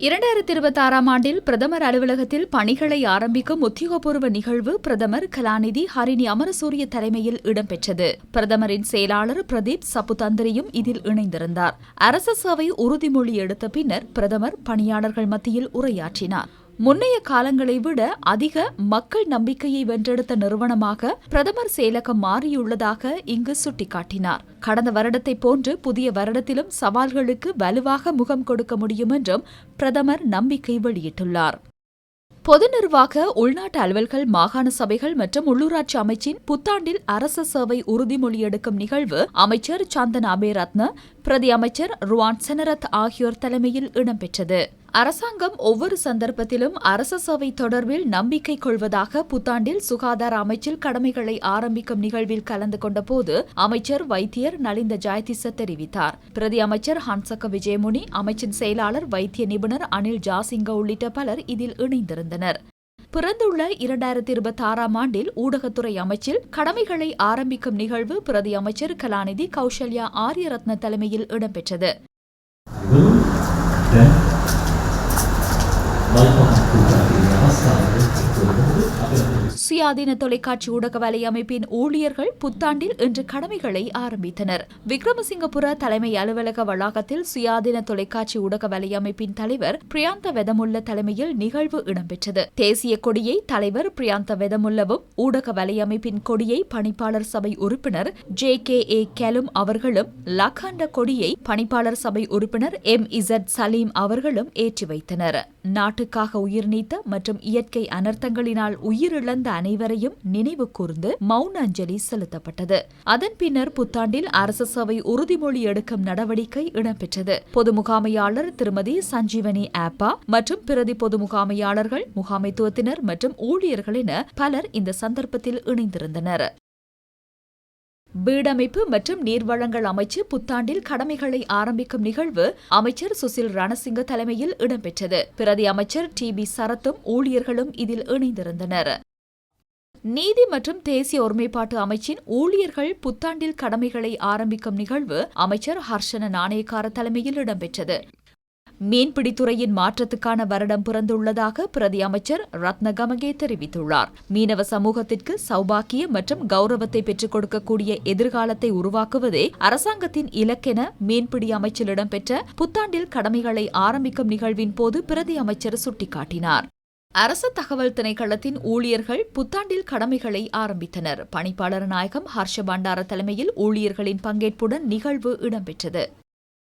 இரண்டாயிரத்தி இருபத்தி ஆறாம் ஆண்டில் பிரதமர் அலுவலகத்தில் பணிகளை ஆரம்பிக்கும் உத்தியோகபூர்வ நிகழ்வு பிரதமர் கலாநிதி ஹரிணி அமரசூரிய தலைமையில் இடம்பெற்றது. பிரதமரின் செயலாளர் பிரதீப் சப்புதந்திரியும் இதில் இணைந்திருந்தார். அரச சபை உறுதிமொழி எடுத்த பின்னர் பிரதமர் பணியாளர்கள் மத்தியில் உரையாற்றினார். முன்னைய காலங்களை விட அதிக மக்கள் நம்பிக்கையை வென்றெடுத்த நிறுவனமாக பிரதமர் செயலகம் மாறியுள்ளதாக இங்கு சுட்டிக்காட்டினார். கடந்த வருடத்தை போன்று புதிய வருடத்திலும் சவால்களுக்கு வலுவாக முகம் கொடுக்க முடியும் என்றும் பிரதமர் நம்பிக்கை வெளியிட்டுள்ளார். பொது நிர்வாக உள்நாட்டு அலுவல்கள் மாகாண சபைகள் மற்றும் உள்ளூராட்சி அமைச்சின் புத்தாண்டில் அரச சேவை உறுதிமொழி எடுக்கும் நிகழ்வு அமைச்சர் சந்தன் அபேரத்ன பிரதி அமைச்சர் ருவான் செனரத் ஆகியோர் தலைமையில் இடம்பெற்றது. அரசாங்கம் ஒவ்வொரு சந்தர்ப்பத்திலும் அரச சேவை தொடர்பில் நம்பிக்கை கொள்வதாக புத்தாண்டில் சுகாதார அமைச்சில் கடமைகளை ஆரம்பிக்கும் நிகழ்வில் கலந்து கொண்டபோது அமைச்சர் வைத்தியர் நலிந்த ஜாயதிச தெரிவித்தார். பிரதி அமைச்சர் ஹன்சக விஜயமுனி அமைச்சின் செயலாளர் வைத்திய நிபுணர் அனில் ஜாசிங்க உள்ளிட்ட பலர் இதில் இணைந்திருந்தனர். பிறந்துள்ள இரண்டாயிரத்தி இருபத்தி ஆறாம் ஆண்டில் ஊடகத்துறை அமைச்சில் கடமைகளை ஆரம்பிக்கும் நிகழ்வு பிரதி அமைச்சர் கலாநிதி கௌசல்யா ஆரியரத்ன தலைமையில் இடம்பெற்றது. 너희 것 같으니까. சுயாதீன தொலைக்காட்சி ஊடக வலையமைப்பின் ஊழியர்கள் புத்தாண்டில் இன்று கடமைகளை ஆரம்பித்தனர். விக்ரமசிங்கபுர தலைமை அலுவலக வளாகத்தில் சுயாதீன தொலைக்காட்சி ஊடக வலையமைப்பின் தலைவர் பிரியாந்த வெதமுல்ல தலைமையில் நிகழ்வு இடம்பெற்றது. தேசிய கொடியை தலைவர் பிரியாந்த வெதமுல்லவும் ஊடக வலை அமைப்பின் கொடியை பணிப்பாளர் சபை உறுப்பினர் ஜே கே ஏ கெலும் அவர்களும் லக்காண்ட கொடியை பணிப்பாளர் சபை உறுப்பினர் எம் இசட் சலீம் அவர்களும் ஏற்றி வைத்தனர். நாட்டுக்காக உயிர் நீத்த மற்றும் இயற்கை அனர்த்தங்களினால் உயிரிழந்த அனைவரையும் நினைவு கூர்ந்து மௌன அஞ்சலி செலுத்தப்பட்டது. அதன் பின்னர் புத்தாண்டில் அரச சபை உறுதிமொழி எடுக்கும் நடவடிக்கை இடம்பெற்றது. பொது முகாமையாளர் திருமதி சஞ்சீவனி ஆப்பா மற்றும் பிரதி பொது முகாமையாளர்கள் முகாமைத்துவத்தினர் மற்றும் ஊழியர்கள் என பலர் இந்த சந்தர்ப்பத்தில் இணைந்திருந்தனர். வீடமைப்பு மற்றும் நீர்வளங்கள் அமைச்சு புத்தாண்டில் கடமைகளை ஆரம்பிக்கும் நிகழ்வு அமைச்சர் சுசில் ரணசிங்க தலைமையில் இடம்பெற்றது. பிரதி அமைச்சர் டி பி சரத்தும் ஊழியர்களும் இதில் இணைந்திருந்தனர். நீதி மற்றும் தேசிய ஒருமைப்பாட்டு அமைச்சின் ஊழியர்கள் புத்தாண்டில் கடமைகளை ஆரம்பிக்கும் நிகழ்வு அமைச்சர் ஹர்ஷன நாணயக்கார தலைமையில் இடம்பெற்றது. மீன்பிடித்துறையின் மாற்றத்துக்கான வருடம் பிறந்துள்ளதாக பிரதி அமைச்சர் ரத்னகமகே தெரிவித்துள்ளார். மீனவ சமூகத்திற்கு சௌபாக்கிய மற்றும் கௌரவத்தை பெற்றுக் கொடுக்கக்கூடிய எதிர்காலத்தை உருவாக்குவதே அரசாங்கத்தின் இலக்கென மீன்பிடி அமைச்சரிடம் இடம்பெற்ற புத்தாண்டில் கடமைகளை ஆரம்பிக்கும் நிகழ்வின் போது பிரதி அமைச்சர் சுட்டிக்காட்டினார். அரசு தகவல் திணைக்களத்தின் ஊழியர்கள் புத்தாண்டில் கடமைகளை ஆரம்பித்தனர். பணிப்பாளர் நாயகம் ஹர்ஷ பண்டார தலைமையில் ஊழியர்களின் பங்கேற்புடன் நிகழ்வு இடம்பெற்றது.